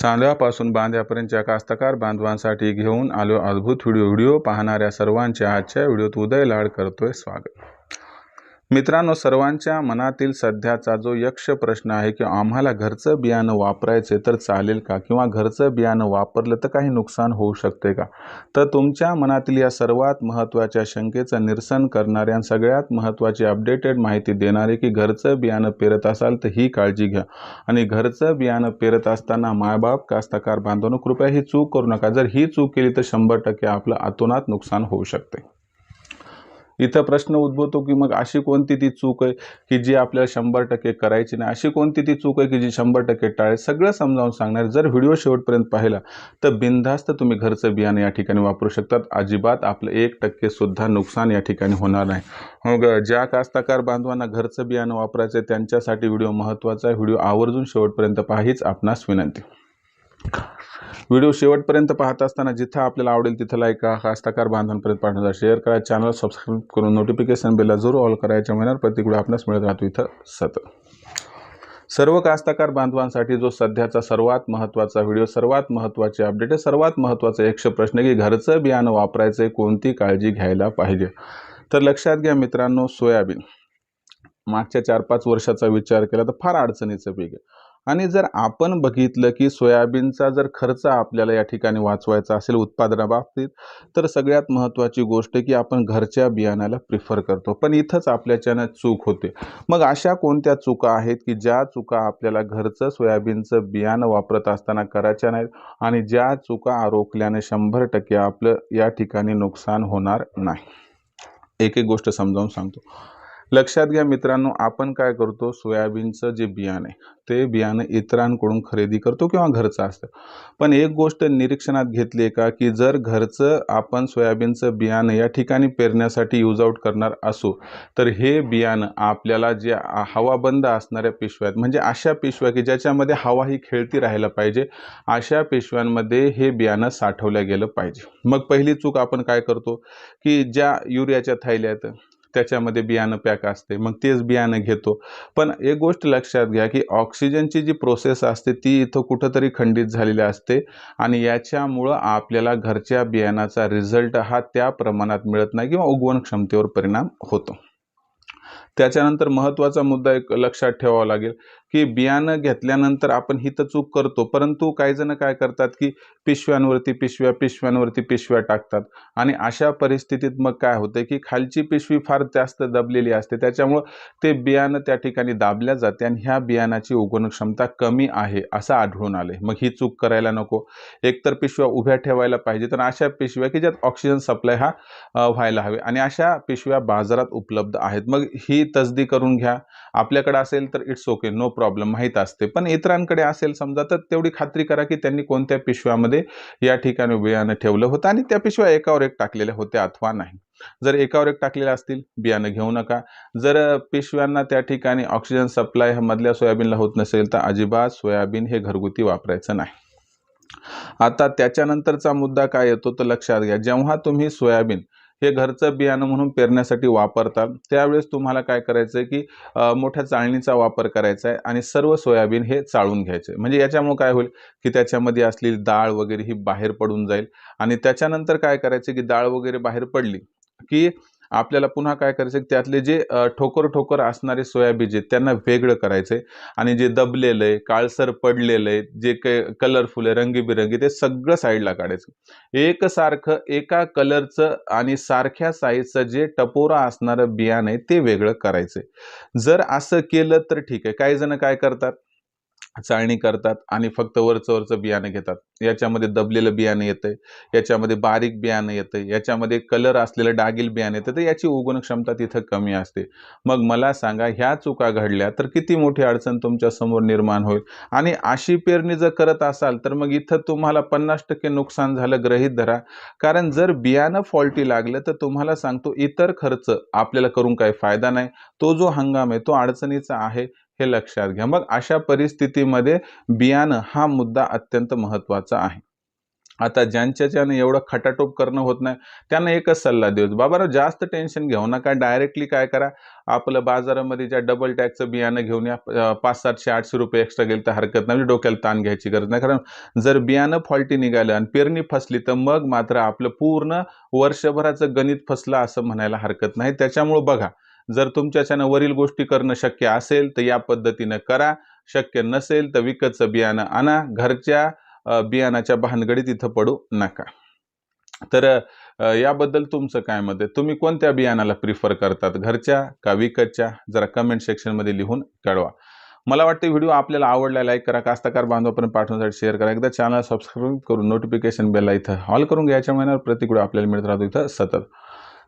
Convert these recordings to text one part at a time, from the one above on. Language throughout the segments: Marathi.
चांदव्यापासून बांध्यापर्यंतच्या कास्तकार बांधवांसाठी घेऊन आलो अद्भुत व्हिडिओ. व्हिडिओ पाहणाऱ्या सर्वांचे आजच्या व्हिडिओत उदय लाड करतोय स्वागत. मित्रांनो सर्वांच्या मनातील सध्याचा जो यक्ष प्रश्न आहे की आम्हाला घरचं बियाणं वापरायचे तर चालेल का? किंवा घरचं बियाणं वापरलं तर काही नुकसान होऊ शकते का? तर तुमच्या मनातील या सर्वात महत्त्वाच्या शंकेचं निरसन करणाऱ्या आणि सगळ्यात महत्त्वाची अपडेटेड माहिती देणारे की घरचं बियाणं पेरत असाल तर ही काळजी घ्या. आणि घरचं बियाणं पेरत असताना मायबाप कास्तकार बांधवनं कृपया ही चूक करू नका. जर ही चूक केली तर शंभर टक्के आपलं अतोनात नुकसान होऊ शकते. इथं प्रश्न उद्भवतो की मग अशी कोणती ती चूक आहे की जी आपल्याला शंभर टक्के करायची नाही? अशी कोणती ती चूक आहे की जी शंभर टक्के टाळेल? सगळं समजावून सांगणार. जर व्हिडिओ शेवटपर्यंत पाहिला तर बिनधास्त तुम्ही घरचं बियाणं या ठिकाणी वापरू शकतात. अजिबात आपलं एक टक्के सुद्धा नुकसान या ठिकाणी होणार नाही. मग ज्या कास्तकार बांधवांना घरचं बियाणं वापरायचं आहे त्यांच्यासाठी व्हिडिओ महत्त्वाचा आहे. व्हिडिओ आवर्जून शेवटपर्यंत पाहीच आपणास विनंती. व्हिडिओ शेवटपर्यंत पाहत असताना जिथं आपल्याला आवडेल तिथं लाईक करा. कास्तकार बांधवांपर्यंत पाठवता शेअर करा. चॅनल सबस्क्राईब करून नोटिफिकेशन बेलला जरूर ऑल करायच्या महिन्यात प्रत्येक आपल्यास आपणास मिळत राहतो इथं सतत. सर्व कास्तकार बांधवांसाठी जो सध्याचा सर्वात महत्त्वाचा व्हिडिओ सर्वात महत्त्वाचे अपडेट आहे सर्वात महत्त्वाचा एकशे प्रश्न की घरचं बियाणं वापरायचं आहे कोणती काळजी घ्यायला पाहिजे? तर लक्षात घ्या मित्रांनो सोयाबीन. मागच्या चार पाच वर्षाचा विचार केला तर फार अडचणीचं पीक आहे. आणि जर आपण बघितलं की सोयाबीनचा जर खर्च आपल्याला या ठिकाणी वाचवायचा असेल उत्पादनाबाबतीत तर सगळ्यात महत्त्वाची गोष्ट की आपण घरच्या बियाण्याला प्रिफर करतो. पण इथंच आपल्याच्यानं चूक होते. मग अशा कोणत्या चुका आहेत की ज्या चुका आपल्याला घरचं सोयाबीनचं बियाणं वापरत असताना करायच्या नाहीत आणि ज्या चुका रोखल्याने शंभर टक्के आपलं या ठिकाणी नुकसान होणार नाही? एक एक गोष्ट समजावून सांगतो. लक्षात घ्या मित्रांनो आपण काय करतो? सोयाबीनचं जे बियाणं आहे ते बियाणं इतरांकडून खरेदी करतो किंवा घरचं असतं. पण एक गोष्ट निरीक्षणात घेतली आहे का? की जर घरचं आपण सोयाबीनचं बियाणं या ठिकाणी पेरण्यासाठी यूज आऊट करणार असू तर हे बियाणं आपल्याला जे हवाबंद असणाऱ्या पिशव्यात म्हणजे अशा पिशव्या की ज्याच्यामध्ये हवा ही खेळती राहायला पाहिजे अशा पिशव्यांमध्ये हे बियाणं साठवलं गेलं पाहिजे. मग पहिली चूक आपण काय करतो? की ज्या युरियाच्या थैल्या आहेत त्याच्यामध्ये बियाणं पॅक असते मग तेच बियाणं घेतो. पण एक गोष्ट लक्षात घ्या की ऑक्सिजनची जी प्रोसेस असते ती इथं कुठंतरी खंडित झालेली असते आणि याच्यामुळं आपल्याला घरच्या बियाणाचा रिझल्ट हा त्या प्रमाणात मिळत नाही किंवा उगवण क्षमतेवर परिणाम होतो. त्याच्यानंतर महत्त्वाचा मुद्दा एक लक्षात ठेवावा लागेल. की बियाणं घेतल्यानंतर आपण ही तर चूक करतो परंतु काही जण काय करतात की पिशव्यांवरती पिशव्या पिशव्यांवरती पिशव्या टाकतात आणि अशा परिस्थितीत मग काय होतं की खालची पिशवी फार जास्त दबलेली असते त्याच्यामुळं ते बियाणं त्या ठिकाणी दाबल्या जाते आणि ह्या बियाणाची उगवण क्षमता कमी आहे असं आढळून आले मग ही चूक करायला नको. एकतर पिशव्या उभ्या ठेवायला पाहिजे तर अशा पिशव्या की ज्यात ऑक्सिजन सप्लाय हा व्हायला हवे आणि अशा पिशव्या बाजारात उपलब्ध आहेत. मग ही तसदी करून घ्या. आपल्याकडे असेल तर इट्स ओके नो प्रॉब्लेम माहीत असते. पण इतरांकडे असेल समजा तर तेवढी खात्री करा की त्यांनी कोणत्या पिशव्यामध्ये या ठिकाणी बियाणं ठेवलं होतं आणि त्या पिशव्या एकावर एक टाकलेल्या होत्या अथवा नाही. जर एकावर एक टाकलेल्या असतील बियाणं घेऊ नका. जर पिशव्यांना त्या ठिकाणी ऑक्सिजन सप्लाय मधल्या सोयाबीनला होत नसेल तर अजिबात सोयाबीन हे घरगुती वापरायचं नाही. आता त्याच्यानंतरचा मुद्दा काय येतो तर लक्षात घ्या. जेव्हा तुम्ही सोयाबीन हे घरचं बियाणं म्हणून पेरण्यासाठी वापरतात. त्यावेळेस तुम्हाला काय करायचं आहे की मोठ्या चाळणीचा वापर करायचा आहे आणि सर्व सोयाबीन हे चाळून घ्यायचे. म्हणजे याच्यामुळे काय होईल की त्याच्यामध्ये असलेली डाळ वगैरे ही बाहेर पडून जाईल आणि त्याच्यानंतर काय करायचं की डाळ वगैरे बाहेर पडली की आपल्याला पुन्हा काय करायचं त्यातले जे ठोकर ठोकर असणारे सोयाबीन आहेत त्यांना वेगळं करायचं आहे. आणि जे दबलेलं आहे काळसर पडलेलं आहे जे काही कलरफुल आहे रंगीबिरंगी ते सगळं साईडला काढायचं. एकसारखं एका कलरचं आणि सारख्या साईजचं जे टपोरा असणारं बियाणं आहे ते वेगळं करायचं जर असं केलं तर ठीक आहे. काही जण काय करतात? चाळणी करतात आणि फक्त वरचं वरचं बियाणं घेतात. याच्यामध्ये दबलेलं बियाणं येतंय याच्यामध्ये बारीक बियाणं येतं याच्यामध्ये कलर असलेलं डागील बियाणं येतं तर याची उगवण क्षमता तिथं कमी असते. मग मला सांगा ह्या चुका घडल्या तर किती मोठी अडचण तुमच्यासमोर निर्माण होईल? आणि अशी पेरणी जर करत असाल तर मग इथं तुम्हाला पन्नास टक्के नुकसान झालं ग्रहीत धरा. कारण जर बियाणं फॉल्टी लागलं तर तुम्हाला सांगतो इतर खर्च आपल्याला करून काही फायदा नाही. तो जो हंगाम आहे तो अडचणीचा आहे. हे लक्षात घ्या. मग अशा परिस्थितीमध्ये बियाणं हा मुद्दा अत्यंत महत्त्वाचा आहे. आता ज्यांच्याच्यानं एवढं खटाटोप करणं होत नाही त्यांना एकच सल्ला देऊ. बाबा जास्त टेन्शन घेऊ नका. डायरेक्टली काय करा आपलं बाजारामध्ये ज्या डबल टॅगचं बियाणं घेऊन या पाच सातशे आठशे रुपये एक्स्ट्रा गेलं तर हरकत नाही. म्हणजे डोक्याला ताण घ्यायची गरज नाही. कारण जर बियाणं फॉल्टी निघालं आणि पेरणी फसली तर मग मात्र आपलं पूर्ण वर्षभराचं गणित फसलं असं म्हणायला हरकत नाही. त्याच्यामुळं बघा जर तुमच्याच्यानं वरील गोष्टी करणं शक्य असेल तर या पद्धतीनं करा. शक्य नसेल तर विकतचं बियाणं आणा. घरच्या बियाणाच्या भानगडीत इथं पडू नका. तर याबद्दल तुमचं काय मत आहे? तुम्ही कोणत्या बियाणाला प्रिफर करतात? घरच्या का विकतच्या? जरा कमेंट सेक्शनमध्ये लिहून कळवा. मला वाटतं व्हिडिओ आपल्याला आवडला लाईक करा. कास्तकार बांधवापर्यंत पाठवण्यासाठी शेअर करा. एकदा चॅनल सबस्क्राईब करून नोटिफिकेशन बेलला इथं ऑल करून घ्यायच्या महिन्यावर प्रति आपल्याला मिळत राहतो इथं सतत.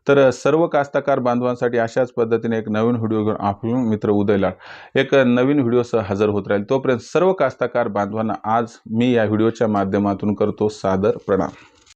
तर सर्व कास्तकार बांधवांसाठी अशाच पद्धतीने एक नवीन व्हिडिओ घेऊन आपण मित्र उदयला एक नवीन व्हिडिओसह हजर होत राहील. तोपर्यंत सर्व कास्तकार बांधवांना आज मी या व्हिडिओच्या माध्यमातून करतो सादर प्रणाम.